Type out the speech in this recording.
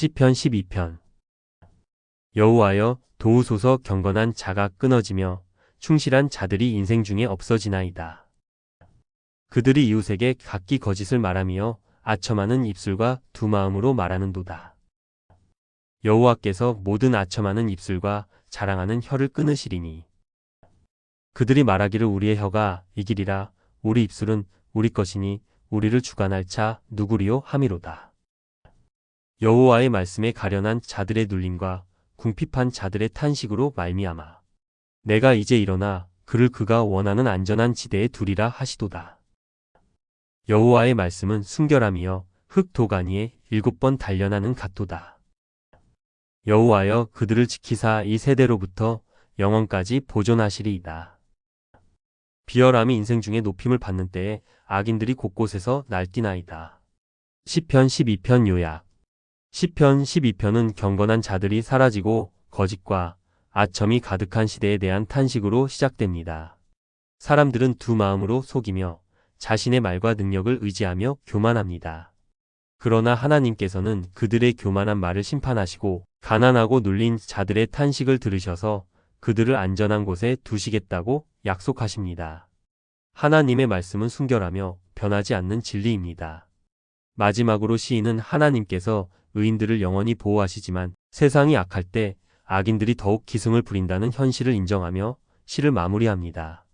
시편 12편 여호와여 도우소서 경건한 자가 끊어지며 충실한 자들이 인생 중에 없어지나이다. 그들이 이웃에게 각기 거짓을 말하며 아첨하는 입술과 두 마음으로 말하는도다. 여호와께서 모든 아첨하는 입술과 자랑하는 혀를 끊으시리니 그들이 말하기를 우리의 혀가 이기리라 우리 입술은 우리 것이니 우리를 주관할 자 누구리요 함이로다. 여호와의 말씀에 가련한 자들의 눌림과 궁핍한 자들의 탄식으로 말미암아 내가 이제 일어나 그를 그가 원하는 안전한 지대에 두리라 하시도다. 여호와의 말씀은 순결함이여 흙 도가니에 일곱 번 단련하는 갓도다. 여호와여 그들을 지키사 이 세대로부터 영원까지 보존하시리이다. 비열함이 인생 중에 높임을 받는 때에 악인들이 곳곳에서 날뛰나이다. 시편 12편 요약 시편 12편은 경건한 자들이 사라지고 거짓과 아첨이 가득한 시대에 대한 탄식으로 시작됩니다. 사람들은 두 마음으로 속이며 자신의 말과 능력을 의지하며 교만합니다. 그러나 하나님께서는 그들의 교만한 말을 심판하시고 가난하고 눌린 자들의 탄식을 들으셔서 그들을 안전한 곳에 두시겠다고 약속하십니다. 하나님의 말씀은 순결하며 변하지 않는 진리입니다. 마지막으로 시인은 하나님께서 의인들을 영원히 보호하시지만 세상이 악할 때 악인들이 더욱 기승을 부린다는 현실을 인정하며 시를 마무리합니다.